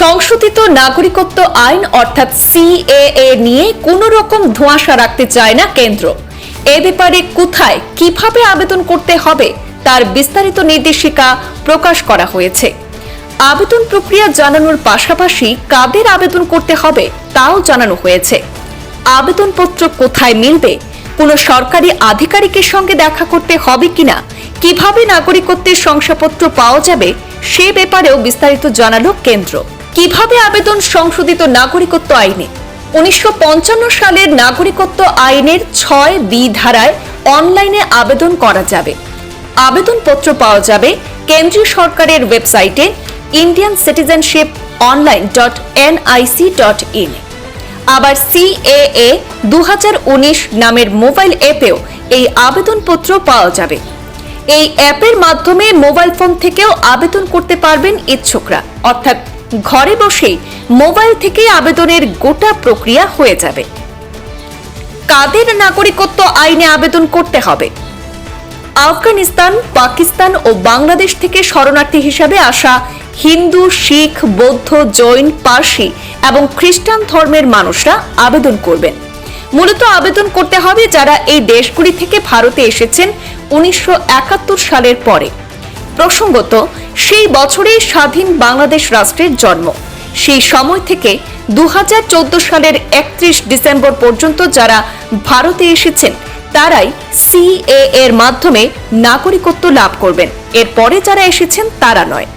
সংশোধিত নাগরিকত্ব আইন, অর্থাৎ সিএএ নিয়ে কোনো রকম ধোঁয়াশা রাখতে চায় না কেন্দ্র। এ ব্যাপারে কোথায় কীভাবে আবেদন করতে হবে তার বিস্তারিত নির্দেশিকা প্রকাশ করা হয়েছে। আবেদন প্রক্রিয়া জানানোর পাশাপাশি কাদের আবেদন করতে হবে তাও জানানো হয়েছে। আবেদনপত্র কোথায় মিলবে, কোনো সরকারি আধিকারিকের সঙ্গে দেখা করতে হবে কিনা, কীভাবে নাগরিকত্বের শংসাপত্র পাওয়া যাবে সে ব্যাপারেও বিস্তারিত জানালো কেন্দ্র। কীভাবে আবেদন সংশোধিত নাগরিকত্ব আইনে? উনিশশো পঞ্চান্ন সালের নাগরিকত্ব আইনের ছয় বি ধারায় অনলাইনে আবেদন করা যাবে। আবেদনপত্র পাওয়া যাবে কেন্দ্রীয় সরকারের ওয়েবসাইটে Indian citizenship online dot NIC dot in. আবার সিএএ দু নামের মোবাইল অ্যাপেও এই আবেদনপত্র পাওয়া যাবে। এই অ্যাপের মাধ্যমে মোবাইল ফোন থেকেও আবেদন করতে পারবেন ইচ্ছুকরা। অর্থাৎ ঘরে বসেই মোবাইল থেকে আবেদনের গোটা প্রক্রিয়া হয়ে যাবে। কাদের নাগরিকত্ব আইনে আবেদন করতে হবে? আফগানিস্তান, পাকিস্তান ও বাংলাদেশ থেকে শরণার্থী হিসাবে আসা হিন্দু, শিখ, বৌদ্ধ, জৈন, পার্সি এবং খ্রিস্টান ধর্মের মানুষরা আবেদন করবেন। মূলত আবেদন করতে হবে যারা এই দেশগুলি থেকে ভারতে এসেছেন উনিশশো একাত্তর সালের পরে। প্রসঙ্গত, সেই বছরেই স্বাধীন বাংলাদেশ রাষ্ট্রের জন্ম। সেই সময় থেকে দু হাজার চোদ্দ সালের একত্রিশ ডিসেম্বর পর্যন্ত যারা ভারতে এসেছেন, তারাই সিএ এর মাধ্যমে নাগরিকত্ব লাভ করবেন। এরপরে যারা এসেছেন, তারা নয়।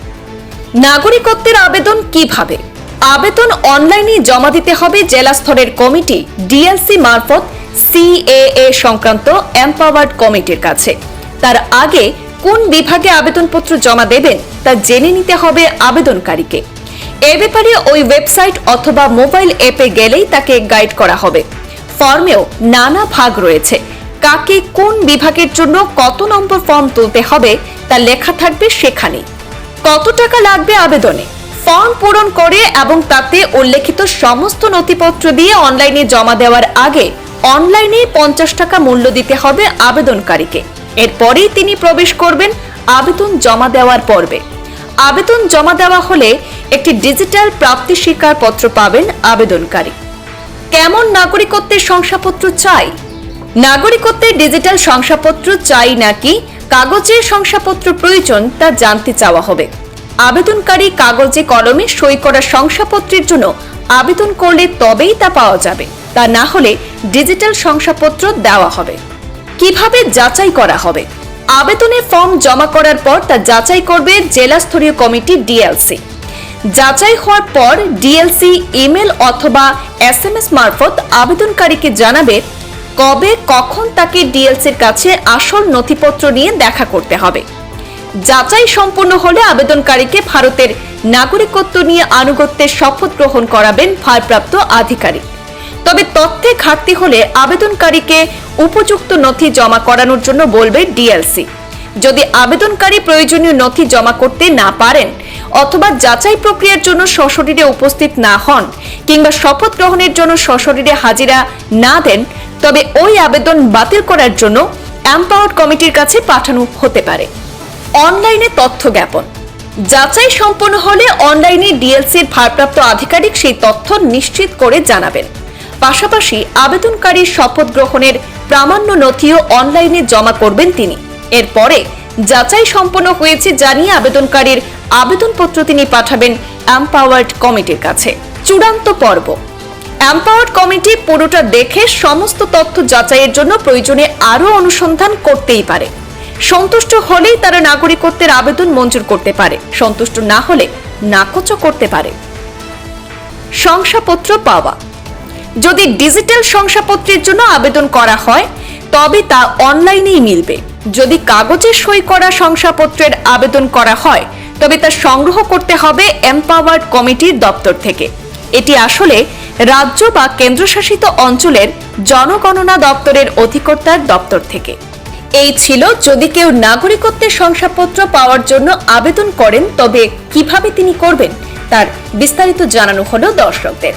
নাগরিকত্বের আবেদন কীভাবে? আবেদন অনলাইনে জমা দিতে হবে জেলা স্তরের কমিটি ডিএলসি মারফত সিএএ সংক্রান্ত এম্পাওয়ার্ড কমিটির কাছে। তার আগে কোন বিভাগে আবেদনপত্র জমা দেবেন তা জেনে নিতে হবে আবেদনকারীকে। এ ব্যাপারে ওই ওয়েবসাইট অথবা মোবাইল অ্যাপে গেলেই তাকে গাইড করা হবে। ফর্মেও নানা ভাগ রয়েছে। কাকে কোন বিভাগের জন্য কত নম্বর ফর্ম তুলতে হবে তা লেখা থাকবে সেখানেই। কত টাকা লাগবে আবেদনে? ফর্ম পূরণ করে এবং তাতে উল্লেখিত সমস্ত নথিপত্র দিয়ে অনলাইনে জমা দেওয়ার আগে অনলাইনে পঞ্চাশ টাকা মূল্য দিতে হবে আবেদনকারীকে। এরপরেই তিনি প্রবেশ করবেন আবেদন জমা দেওয়ার পর্বে। আবেদন জমা দেওয়া হলে একটি ডিজিটাল প্রাপ্তি স্বীকারপত্র পাবেন আবেদনকারী। কেমন নাগরিকত্বের শংসাপত্র চাই? নাগরিকত্বের ডিজিটাল শংসাপত্র চাই নাকি কাগজের শংসাপত্র প্রয়োজন তা জানতে চাওয়া হবে। আবেদনকারী কাগজে কলমে সই করা শংসাপত্রের জন্য আবেদন করলে তবেই তা পাওয়া যাবে। তা না হলে ডিজিটাল শংসাপত্র দেওয়া হবে। কীভাবে যাচাই করা হবে? আবেদনের ফর্ম জমা করার পর তা যাচাই করবে জেলা স্তরীয় কমিটি ডিএলসি। যাচাই হওয়ার পর ডিএলসি ইমেল অথবা এস এম এস মারফত আবেদনকারীকে জানাবে কবে কখন তাকে ডিএলসির কাছে আসল নথিপত্র নিয়ে দেখা করতে হবে। যাচাই সম্পূর্ণ হলে আবেদনকারীকে ভারতের নাগরিকত্ব নিয়ে আনুগত্যের শপথ গ্রহণ করাবেন ভারপ্রাপ্ত আধিকারিক। তবে তথ্যে ঘাটতি হলে আবেদনকারীকে উপযুক্ত নথি জমা করানোর জন্য বলবে ডিএলসি। যদি আবেদনকারী প্রয়োজনীয় নথি জমা করতে না পারেন অথবা যাচাই প্রক্রিয়ার জন্য সশরীরে উপস্থিত না হন কিংবা শপথ গ্রহণের জন্য সশরীরে হাজিরা না দেন, তবে ওই আবেদন বাতিল করার জন্য এম্পাওয়ার্ড কমিটির কাছে পাঠানো হতে পারে। অনলাইনে তথ্য জ্ঞাপন। যাচাই সম্পন্ন হলে অনলাইনে ডিএলসির ভারপ্রাপ্ত আধিকারিক সেই তথ্য নিশ্চিত করে জানাবেন। পাশাপাশি আবেদনকারীর শপথ গ্রহণের প্রামাণ্য নথিও অনলাইনে জমা করবেন তিনি। এরপরে যাচাই সম্পন্ন হয়েছে জানিয়ে আবেদনকারীর আবেদনপত্র তিনি পাঠাবেন এম্পাওয়ার্ড কমিটির কাছে। চূড়ান্ত পর্ব। এম্পাওয়ার্ড কমিটি পুরোটা দেখে সমস্ত তথ্য যাচাইয়ের জন্য প্রয়োজনে আরও অনুসন্ধান করতেই পারে। সন্তুষ্ট হলেই তারা নাগরিকত্বের আবেদন মঞ্জুর করতে পারে। সন্তুষ্ট না হলে নাকচ করতে পারে। শংসাপত্র পাওয়া। যদি ডিজিটাল শংসাপত্রের জন্য আবেদন করা হয়, তবে তা অনলাইনেই মিলবে। যদি কাগজে সই করা শংসাপত্রের আবেদন করা হয়, তবে তা সংগ্রহ করতে হবে এম্পাওয়ার্ড কমিটির দপ্তর থেকে। এটি আসলে রাজ্য বা কেন্দ্রশাসিত অঞ্চলের জনগণনা দপ্তরের অধিকর্তার দপ্তর থেকে। এই ছিল, যদি কেউ নাগরিকত্বের শংসাপত্র পাওয়ার জন্য আবেদন করেন, তবে কীভাবে তিনি করবেন, তার বিস্তারিত জানানো হলো দর্শকদের।